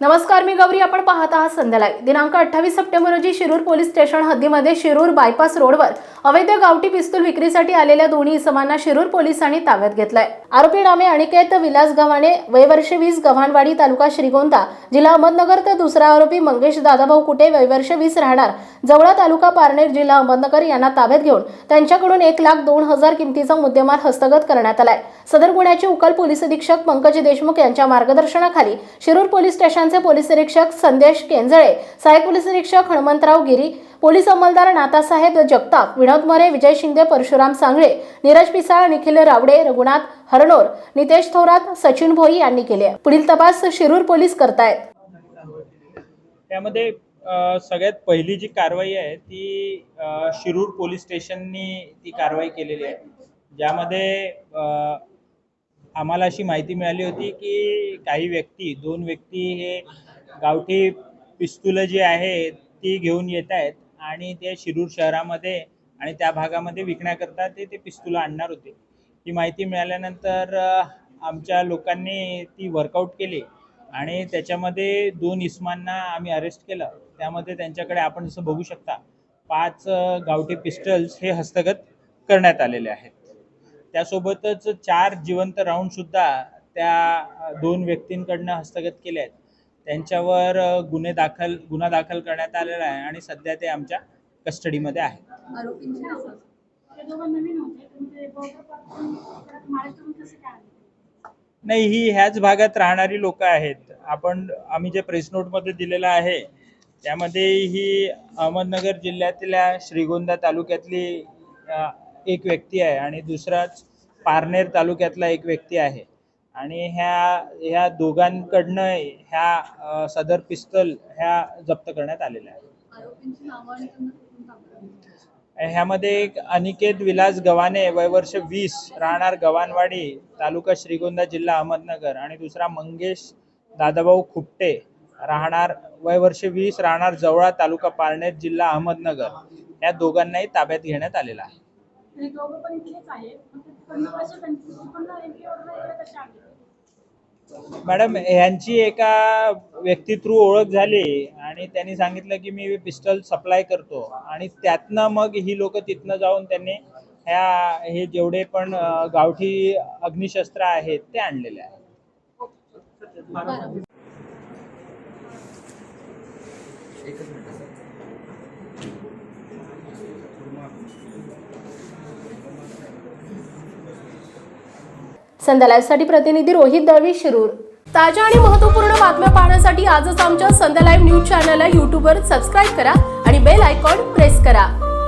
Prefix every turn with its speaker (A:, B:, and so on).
A: नमस्कार मी गौरी. आपण पाहत आहात संध्याला दिनांक अठ्ठावीस सप्टेंबर रोजी शिरूर पोलीस स्टेशन हद्दीमध्ये शिरूर बायपास रोडवर अवैध गावठी पिस्तूल विक्रीसाठी आलेल्या दोन्ही इसमांना शिरूर पोलिसांनी ताब्यात घेतलाय. आरोपी नामे अनिकेत विलास गव्हाणे वयवर्ष वीस गव्हाणवाडी तालुका श्रीगोंदा जिल्हा अहमदनगर तर दुसरा आरोपी मंगेश दादाभाऊ कुटे वयवर्ष वीस राहणार जवळा तालुका पारनेर जिल्हा अहमदनगर यांना ताब्यात घेऊन त्यांच्याकडून एक लाख दोन हजार किमतीचा मुद्देमाल हस्तगत करण्यात आलाय. सदर गुन्ह्याची उकल पोलीस अधीक्षक पंकज देशमुख यांच्या मार्गदर्शनाखाली शिरूर पोलीस स्टेशन पोलिसांचे पोलीस निरीक्षक संदेश केंजळे सहाय्यक पोलीस निरीक्षक हनुमंतराव गिरी पोलीस अंमलदार नातासाहेब जगताप विनोद मरे विजय शिंदे परशुराम सांगळे नीरज पिसाळ निखिल रावडे रघुनाथ हरणोर नितेश थोरात सचिन भोई यांनी केले आहे. पुढील तपास शिरूर पोलीस करतायत
B: त्यामध्ये सगळ्यात पहिली जी कारवाई आहे ती शिरूर पोलीस स्टेशननी ती कारवाई केलेली आहे ज्यामध्ये आम्हाला अशी माहिती मिळाली होती की काही व्यक्ती दोन व्यक्ती हे गावठी पिस्तुलं जी आहे ती घेऊन येत आहेत आणि ते शिरूर शहरामध्ये आणि त्या भागामध्ये विकण्याकरता ते ते पिस्तुलं आणणार होते. ही माहिती मिळाल्यानंतर आमच्या लोकांनी ती वर्कआउट केली आणि त्याच्यामध्ये दोन इस्मांना आम्ही अरेस्ट केलं. त्यामध्ये त्यांच्याकडे आपण जसं बघू शकता पाच गावठी पिस्टल्स हे हस्तगत करण्यात आलेले आहेत. त्यासोबतच चार जिवंत राऊंडसुद्धा त्या अ, दोन व्यक्तींकडनं हस्तगत केले आहेत. त्यांच्यावर गुन्हे दाखल गुन्हा दाखल करण्यात आलेला आहे आणि सध्या ते आमच्या कस्टडीमध्ये आहेत. नाही ही ह्याच भागात राहणारी लोक आहेत. आपण आम्ही जे प्रेस नोटमध्ये दिलेलं आहे त्यामध्ये ही अहमदनगर जिल्ह्यातल्या श्रीगोंदा तालुक्यातली एक व्यक्ती आहे आणि दुसराच पारनेर तालुक्यातला एक व्यक्ती आहे. आणि ह्या ह्या दोघांकडनं ह्या सदर पिस्तल ह्या जप्त करण्यात आलेल्या
C: सापडली
B: ह्यामध्ये एक अनिकेत विलास गव्हाणे वयवर्ष वीस राहणार गव्हाणवाडी तालुका श्रीगोंदा जिल्हा अहमदनगर आणि दुसरा मंगेश दादाभाऊ खुपटे राहणार वयवर्ष वीस राहणार जवळा तालुका पारनेर जिल्हा अहमदनगर. या दोघांनाही ताब्यात घेण्यात आलेला आहे.
C: आणि दोघं पण इथलेच आहेत.
B: मॅडम ह्यांची एका व्यक्ती थ्रू ओळख झाली आणि त्यांनी सांगितलं की मी पिस्टल सप्लाय करतो. आणि त्यातनं मग ही लोक तिथनं जाऊन त्यांनी ह्या हे जेवढे पण गावठी अग्निशस्त्र आहेत ते आणलेले आहेत.
A: संध्या लाईव्हसाठी प्रतिनिधी रोहित दळवी शिरूर. ताज्या आणि महत्त्वपूर्ण बातम्या पाहण्यासाठी आजच आमच्या संध्या लाईव्ह न्यूज चॅनलला यूट्यूबवर सबस्क्राईब करा आणि बेल आयकॉन प्रेस करा.